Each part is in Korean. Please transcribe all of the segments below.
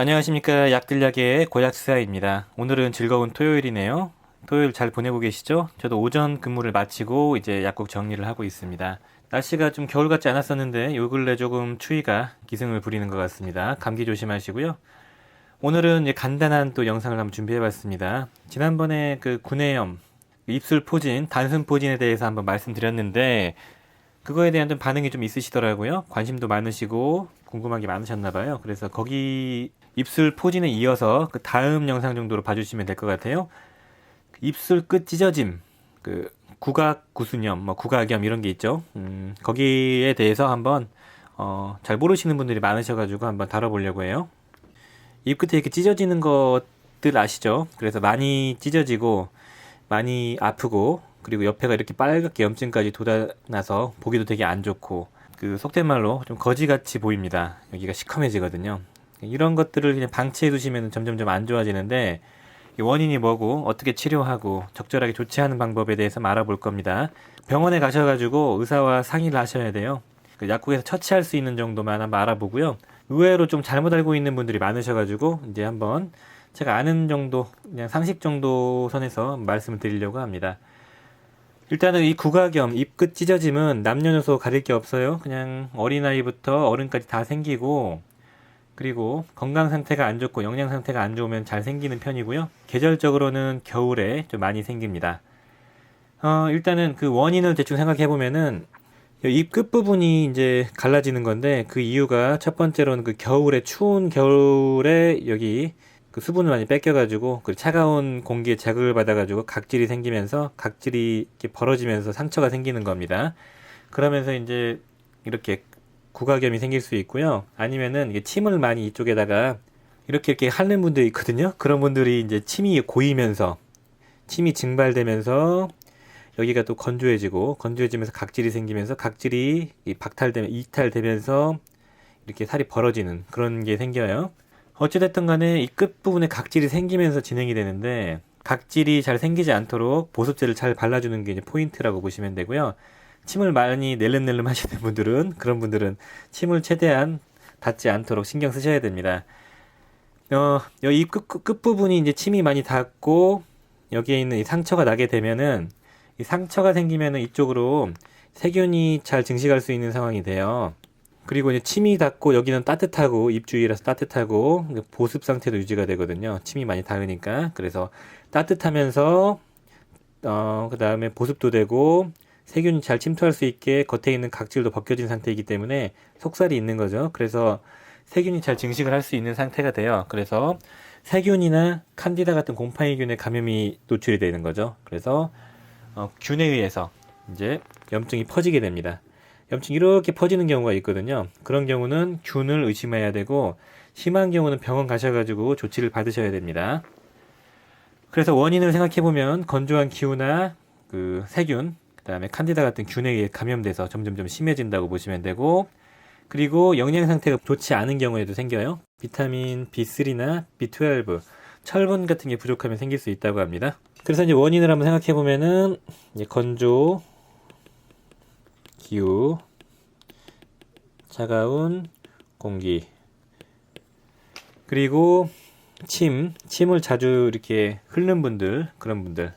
안녕하십니까 약들약의 고약수사입니다. 오늘은 즐거운 토요일이네요. 토요일 잘 보내고 계시죠? 저도 오전 근무를 마치고 이제 약국 정리를 하고 있습니다. 날씨가 좀 겨울 같지 않았었는데 요 근래 조금 추위가 기승을 부리는 것 같습니다. 감기 조심하시고요. 오늘은 간단한 또 영상을 한번 준비해봤습니다. 지난번에 그 구내염, 입술 포진, 단순 포진에 대해서 한번 말씀드렸는데 그거에 대한 좀 반응이 좀 있으시더라고요. 관심도 많으시고 궁금한 게 많으셨나 봐요. 그래서 거기 입술 포진에 이어서 그 다음 영상 정도로 봐주시면 될 것 같아요. 입술 끝 찢어짐, 그 구각 구순염, 뭐 구각염 이런 게 있죠. 음, 거기에 대해서 한번 어, 잘 모르시는 분들이 많으셔가지고 한번 다뤄보려고 해요. 입 끝에 이렇게 찢어지는 것들 아시죠? 그래서 많이 찢어지고 많이 아프고 그리고 옆에가 이렇게 빨갛게 염증까지 돋아나서 보기도 되게 안 좋고 그 속된 말로 좀 거지같이 보입니다. 여기가 시커매지거든요. 이런 것들을 그냥 방치해 두시면 점점점 안 좋아지는데 원인이 뭐고 어떻게 치료하고 적절하게 조치하는 방법에 대해서 알아볼 겁니다. 병원에 가셔가지고 의사와 상의를 하셔야 돼요. 그 약국에서 처치할 수 있는 정도만 한번 알아보고요. 의외로 좀 잘못 알고 있는 분들이 많으셔가지고 이제 한번 제가 아는 정도 그냥 상식 정도 선에서 말씀을 드리려고 합니다. 일단은 이 구각염, 입끝 찢어짐은 남녀노소 가릴 게 없어요. 그냥 어린아이부터 어른까지 다 생기고 그리고 건강 상태가 안 좋고 영양 상태가 안 좋으면 잘 생기는 편이고요. 계절적으로는 겨울에 좀 많이 생깁니다. 어, 일단은 그 원인을 대충 생각해 보면은 입 끝부분이 이제 갈라지는 건데 그 이유가 첫 번째로는 그 겨울에 추운 겨울에 여기 그 수분을 많이 뺏겨가지고 그 차가운 공기에 자극을 받아가지고 각질이 생기면서 각질이 이렇게 벌어지면서 상처가 생기는 겁니다. 그러면서 이제 이렇게 구각염이 생길 수 있고요. 아니면은 침을 많이 이쪽에다가 이렇게 이렇게 핥는 분들이 있거든요. 그런 분들이 이제 침이 고이면서 침이 증발되면서 여기가 또 건조해지고 건조해지면서 각질이 생기면서 각질이 박탈되면 이탈되면서 이렇게 살이 벌어지는 그런 게 생겨요. 어찌됐든 간에 이 끝부분에 각질이 생기면서 진행이 되는데 각질이 잘 생기지 않도록 보습제를 잘 발라주는 게 이제 포인트라고 보시면 되고요. 침을 많이 낼름낼름 하시는 분들은 그런 분들은 침을 최대한 닿지 않도록 신경 쓰셔야 됩니다. 어, 여기 끝, 끝, 끝 부분이 이제 침이 많이 닿고 여기에 있는 이 상처가 나게 되면은 이 상처가 생기면은 이쪽으로 세균이 잘 증식할 수 있는 상황이 돼요. 그리고 이제 침이 닿고 여기는 따뜻하고 입 주위라서 따뜻하고 보습 상태도 유지가 되거든요. 침이 많이 닿으니까 그래서 따뜻하면서 어, 그 다음에 보습도 되고 세균이 잘 침투할 수 있게 겉에 있는 각질도 벗겨진 상태이기 때문에 속살이 있는 거죠. 그래서 세균이 잘 증식을 할 수 있는 상태가 돼요. 그래서 세균이나 칸디다 같은 곰팡이균의 감염이 노출이 되는 거죠. 그래서 어, 균에 의해서 이제 염증이 퍼지게 됩니다. 염증이 이렇게 퍼지는 경우가 있거든요. 그런 경우는 균을 의심해야 되고 심한 경우는 병원 가셔가지고 조치를 받으셔야 됩니다. 그래서 원인을 생각해 보면 건조한 기후나 그 세균 그다음에 칸디다 같은 균에 의해 감염돼서 점점점 심해진다고 보시면 되고 그리고 영양 상태가 좋지 않은 경우에도 생겨요. 비타민 B3나 B12, 철분 같은 게 부족하면 생길 수 있다고 합니다. 그래서 이제 원인을 한번 생각해 보면은 건조, 기후, 차가운 공기, 그리고 침, 침을 자주 이렇게 흘는 분들, 그런 분들,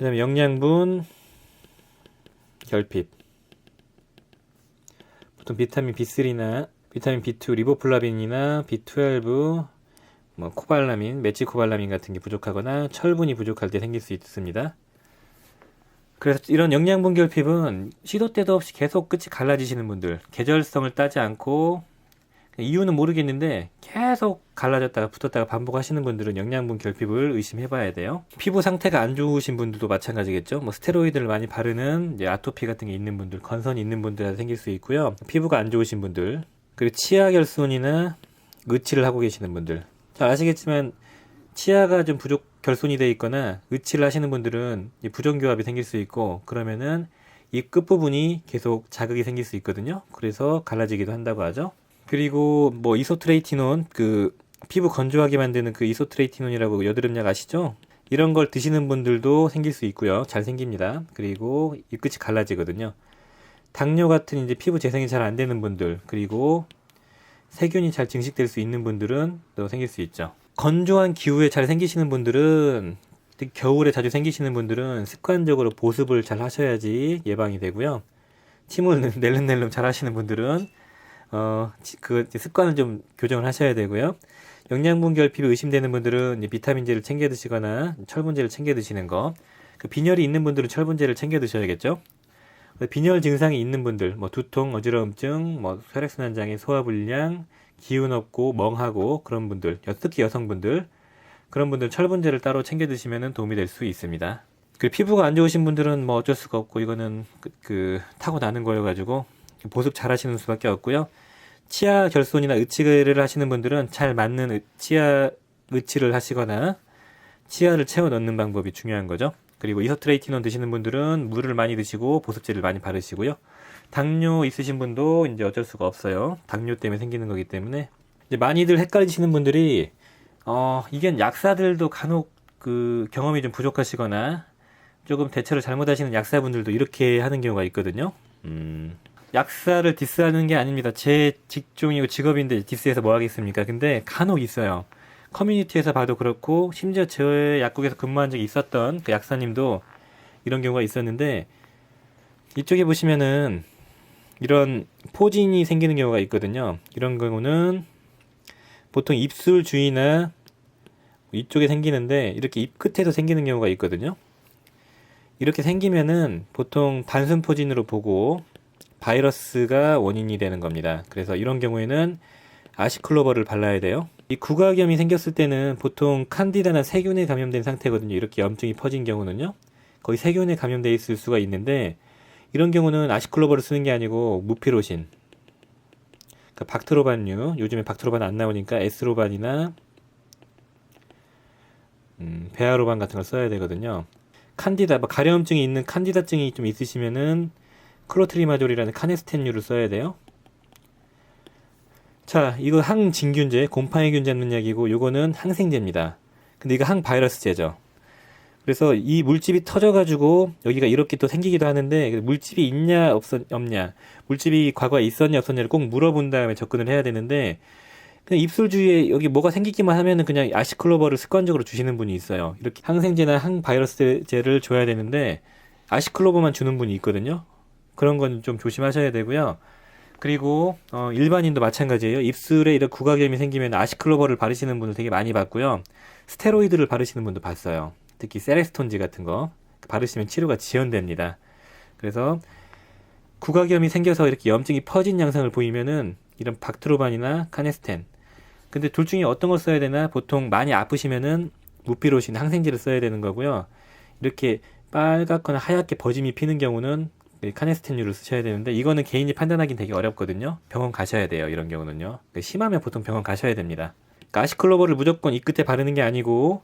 그 다음에 영양분, 결핍. 보통 비타민 B3나 비타민 B2, 리보플라빈이나 B12, 뭐 코발라민, 메치코발라민 같은 게 부족하거나 철분이 부족할 때 생길 수 있습니다. 그래서 이런 영양분 결핍은 시도 때도 없이 계속 끝이 갈라지시는 분들, 계절성을 따지 않고 이유는 모르겠는데 계속 갈라졌다가 붙었다가 반복하시는 분들은 영양분 결핍을 의심해 봐야 돼요. 피부 상태가 안 좋으신 분들도 마찬가지겠죠. 뭐 스테로이드를 많이 바르는 아토피 같은 게 있는 분들, 건선이 있는 분들한테 생길 수 있고요. 피부가 안 좋으신 분들, 그리고 치아 결손이나 의치를 하고 계시는 분들. 잘 아시겠지만 치아가 좀 부족 결손이 돼 있거나 의치를 하시는 분들은 부정교합이 생길 수 있고 그러면은 이 끝부분이 계속 자극이 생길 수 있거든요. 그래서 갈라지기도 한다고 하죠. 그리고 뭐 이소트레이티논 그 피부 건조하게 만드는 그 이소트레이티논이라고 여드름약 아시죠? 이런 걸 드시는 분들도 생길 수 있고요. 잘 생깁니다. 그리고 입끝이 갈라지거든요. 당뇨 같은 이제 피부 재생이 잘 안 되는 분들, 그리고 세균이 잘 증식될 수 있는 분들은 또 생길 수 있죠. 건조한 기후에 잘 생기시는 분들은 겨울에 자주 생기시는 분들은 습관적으로 보습을 잘 하셔야지 예방이 되고요. 침을 낼름낼름 잘 하시는 분들은 어, 지- 그 습관을 좀 교정을 하셔야 되고요. 영양분결 피부 의심되는 분들은 비타민제를 챙겨 드시거나 철분제를 챙겨 드시는 거. 그 빈혈이 있는 분들은 철분제를 챙겨 드셔야겠죠. 빈혈 증상이 있는 분들, 뭐 두통, 어지러움증, 뭐 혈액순환 장애, 소화 불량, 기운 없고 멍하고 그런 분들, 여- 특히 여성분들 그런 분들 철분제를 따로 챙겨 드시면 도움이 될 수 있습니다. 그 피부가 안 좋으신 분들은 뭐 어쩔 수가 없고 이거는 그, 그 타고 나는 거여 가지고 보습 잘 하시는 수밖에 없고요. 치아 결손이나 의치를 하시는 분들은 잘 맞는 의- 치아 의치를 하시거나 치아를 채워 넣는 방법이 중요한 거죠. 그리고 이서트레이티논 드시는 분들은 물을 많이 드시고 보습제를 많이 바르시고요. 당뇨 있으신 분도 이제 어쩔 수가 없어요. 당뇨 때문에 생기는 거기 때문에 이제 많이들 헷갈리시는 분들이 어 이게 약사들도 간혹 그 경험이 좀 부족하시거나 조금 대처를 잘못하시는 약사분들도 이렇게 하는 경우가 있거든요. 음, 약사를 디스하는 게 아닙니다. 제 직종이고 직업인데 디스해서 뭐 하겠습니까? 근데 간혹 있어요. 커뮤니티에서 봐도 그렇고 심지어 제 약국에서 근무한 적이 있었던 그 약사님도 이런 경우가 있었는데 이쪽에 보시면은 이런 포진이 생기는 경우가 있거든요. 이런 경우는 보통 입술 주위나 이쪽에 생기는데 이렇게 입 끝에도 생기는 경우가 있거든요. 이렇게 생기면은 보통 단순 포진으로 보고 바이러스가 원인이 되는 겁니다. 그래서 이런 경우에는 아시클로버를 발라야 돼요. 이 구각염이 생겼을 때는 보통 칸디다나 세균에 감염된 상태거든요. 이렇게 염증이 퍼진 경우는요. 거의 세균에 감염돼 있을 수가 있는데 이런 경우는 아시클로버를 쓰는 게 아니고 무피로신, 그러니까 박트로반류, 요즘에 박트로반 안 나오니까 에스로반이나 음, 베아로반 같은 걸 써야 되거든요. 칸디다, 뭐 가려움증이 있는 칸디다증이 좀 있으시면은 클로트리마졸이라는 카네스텐류를 써야 돼요. 자, 이거 항진균제, 곰팡이균 잡는 약이고, 요거는 항생제입니다. 근데 이거 항바이러스제죠. 그래서 이 물집이 터져가지고 여기가 이렇게 또 생기기도 하는데 물집이 있냐 없었 없냐 물집이 과거에 있었냐 없었냐를 꼭 물어본 다음에 접근을 해야 되는데 그냥 입술 주위에 여기 뭐가 생기기만 하면은 그냥 아시클로버를 습관적으로 주시는 분이 있어요. 이렇게 항생제나 항바이러스제를 줘야 되는데 아시클로버만 주는 분이 있거든요. 그런 건 좀 조심하셔야 되고요. 그리고 어, 일반인도 마찬가지예요. 입술에 이런 구각염이 생기면 아시클로버를 바르시는 분을 되게 많이 봤고요. 스테로이드를 바르시는 분도 봤어요. 특히 세레스톤지 같은 거 바르시면 치료가 지연됩니다. 그래서 구각염이 생겨서 이렇게 염증이 퍼진 양상을 보이면은 이런 박트로반이나 카네스텐. 근데 둘 중에 어떤 걸 써야 되나? 보통 많이 아프시면은 무피로신 항생제를 써야 되는 거고요. 이렇게 빨갛거나 하얗게 버짐이 피는 경우는 이 카네스텐류를 쓰셔야 되는데 이거는 개인이 판단하기는 되게 어렵거든요. 병원 가셔야 돼요. 이런 경우는요. 심하면 보통 병원 가셔야 됩니다. 그러니까 아시클로버를 무조건 이 끝에 바르는 게 아니고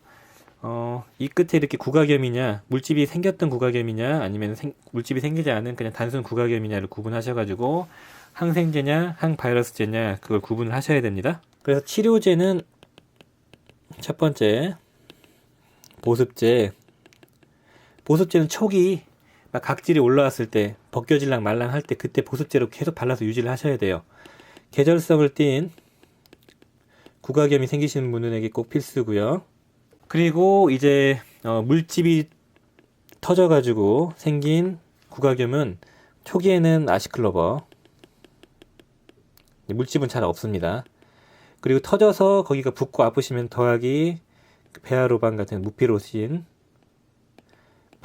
어, 이 끝에 이렇게 구각염이냐, 물집이 생겼던 구각염이냐, 아니면 생- 물집이 생기지 않은 그냥 단순 구각염이냐를 구분하셔가지고 항생제냐, 항바이러스제냐 그걸 구분을 하셔야 됩니다. 그래서 치료제는 첫 번째 보습제. 보습제는 초기 막 각질이 올라왔을 때 벗겨질랑 말랑 할 때 그때 보습제로 계속 발라서 유지를 하셔야 돼요. 계절성을 띈 구각염이 생기시는 분들에게 꼭 필수고요. 그리고 이제 어, 물집이 터져가지고 생긴 구각염은 초기에는 아시클로버 물집은 잘 없습니다. 그리고 터져서 거기가 붓고 아프시면 더하기 그 베아로반 같은 무피로신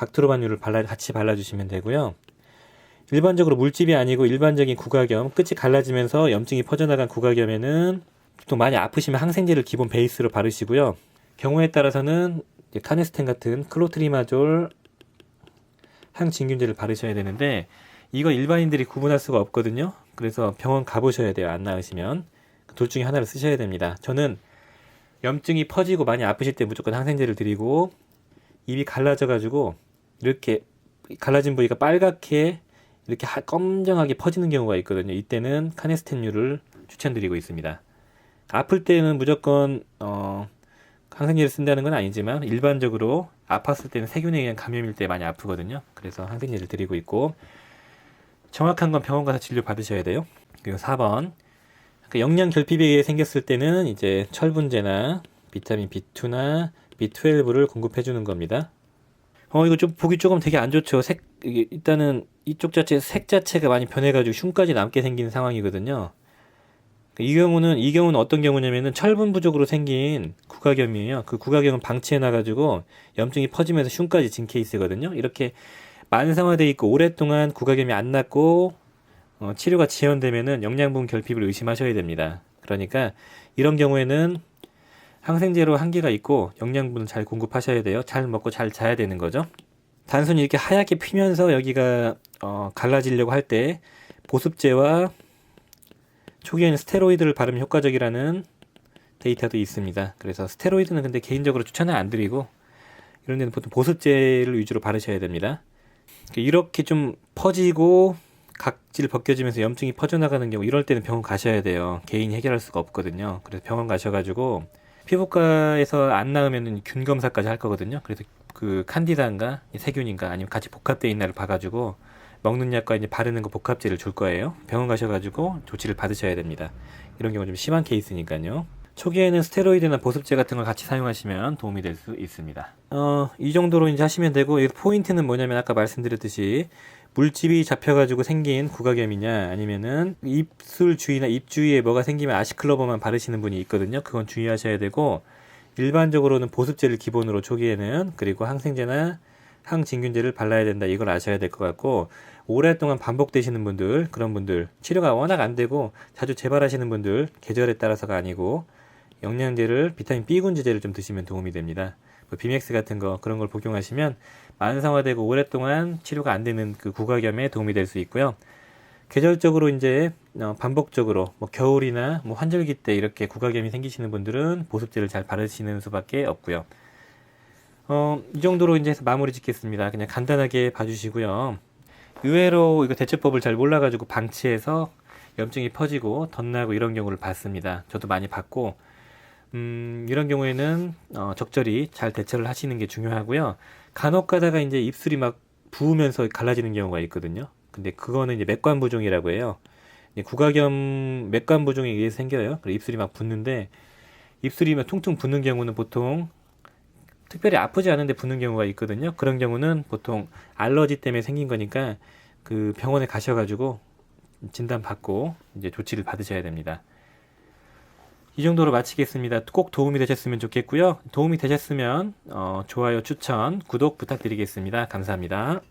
박트로반유를 발라 같이 발라주시면 되고요. 일반적으로 물집이 아니고 일반적인 구각염 끝이 갈라지면서 염증이 퍼져나간 구각염에는 보통 많이 아프시면 항생제를 기본 베이스로 바르시고요. 경우에 따라서는 카네스텐 같은 클로트리마졸 항진균제를 바르셔야 되는데 이거 일반인들이 구분할 수가 없거든요. 그래서 병원 가보셔야 돼요. 안 나으시면 둘 중에 하나를 쓰셔야 됩니다. 저는 염증이 퍼지고 많이 아프실 때 무조건 항생제를 드리고 입이 갈라져 가지고 이렇게 갈라진 부위가 빨갛게 이렇게 하- 검정하게 퍼지는 경우가 있거든요. 이때는 카네스텐류를 추천드리고 있습니다. 아플 때는 무조건 어, 항생제를 쓴다는 건 아니지만 일반적으로 아팠을 때는 세균에 의한 감염일 때 많이 아프거든요. 그래서 항생제를 드리고 있고 정확한 건 병원 가서 진료 받으셔야 돼요. 그리고 4번 그 영양 결핍에 의해 생겼을 때는 이제 철분제나 비타민 B2나 B12를 공급해 주는 겁니다. 어, 이거 좀 보기 조금 되게 안 좋죠. 색, 이게 일단은 이쪽 자체 색 자체가 많이 변해가지고 흉까지 남게 생긴 상황이거든요. 이 경우는, 이 경우는 어떤 경우냐면은 철분 부족으로 생긴 구각염이에요. 그 구각염은 방치해놔가지고 염증이 퍼지면서 흉까지 진 케이스거든요. 이렇게 만성화돼 있고 오랫동안 구각염이 안 낫고 어, 치료가 지연되면은 영양분 결핍을 의심하셔야 됩니다. 그러니까 이런 경우에는 항생제로 한계가 있고 영양분을 잘 공급하셔야 돼요. 잘 먹고 잘 자야 되는 거죠. 단순히 이렇게 하얗게 피면서 여기가 어, 갈라지려고 할 때 보습제와 초기에는 스테로이드를 바르면 효과적이라는 데이터도 있습니다. 그래서 스테로이드는 근데 개인적으로 추천은 안 드리고 이런 데는 보통 보습제를 위주로 바르셔야 됩니다. 이렇게 좀 퍼지고 각질 벗겨지면서 염증이 퍼져나가는 경우 이럴 때는 병원 가셔야 돼요. 개인이 해결할 수가 없거든요. 그래서 병원 가셔가지고 피부과에서 안 나으면 균 검사까지 할 거거든요. 그래서 그 칸디다인가 세균인가 아니면 같이 복합되어 있나를 봐가지고 먹는 약과 이제 바르는 거 복합제를 줄 거예요. 병원 가셔가지고 조치를 받으셔야 됩니다. 이런 경우 좀 심한 케이스니까요. 초기에는 스테로이드나 보습제 같은 걸 같이 사용하시면 도움이 될 수 있습니다. 어, 이 정도로 이제 하시면 되고, 이 포인트는 뭐냐면 아까 말씀드렸듯이 물집이 잡혀가지고 생긴 구각염이냐 아니면은 입술 주위나 입 주위에 뭐가 생기면 아시클로버만 바르시는 분이 있거든요. 그건 주의하셔야 되고, 일반적으로는 보습제를 기본으로 초기에는 그리고 항생제나 항진균제를 발라야 된다. 이걸 아셔야 될 것 같고 오랫동안 반복되시는 분들 그런 분들 치료가 워낙 안 되고 자주 재발하시는 분들 계절에 따라서가 아니고 영양제를 비타민 B군지제를 좀 드시면 도움이 됩니다. 뭐 비맥스 같은 거 그런 걸 복용하시면 만성화되고 오랫동안 치료가 안 되는 그 구각염에 도움이 될 수 있고요. 계절적으로 이제 어, 반복적으로 뭐 겨울이나 뭐 환절기 때 이렇게 구각염이 생기시는 분들은 보습제를 잘 바르시는 수밖에 없고요. 어, 이 정도로 이제 해서 마무리 짓겠습니다. 그냥 간단하게 봐주시고요. 의외로 이거 대처법을 잘 몰라가지고 방치해서 염증이 퍼지고 덧나고 이런 경우를 봤습니다. 저도 많이 봤고, 음, 이런 경우에는 어, 적절히 잘 대처를 하시는 게 중요하고요. 간혹 가다가 이제 입술이 막 부으면서 갈라지는 경우가 있거든요. 근데 그거는 이제 맥관 부종이라고 해요. 구각염 맥관 부종에 의해서 생겨요. 그리고 입술이 막 붓는데 입술이 막 퉁퉁 붓는 경우는 보통 특별히 아프지 않은데 붓는 경우가 있거든요. 그런 경우는 보통 알러지 때문에 생긴 거니까 그 병원에 가셔가지고 진단 받고 이제 조치를 받으셔야 됩니다. 이 정도로 마치겠습니다. 꼭 도움이 되셨으면 좋겠고요. 도움이 되셨으면 어, 좋아요, 추천, 구독 부탁드리겠습니다. 감사합니다.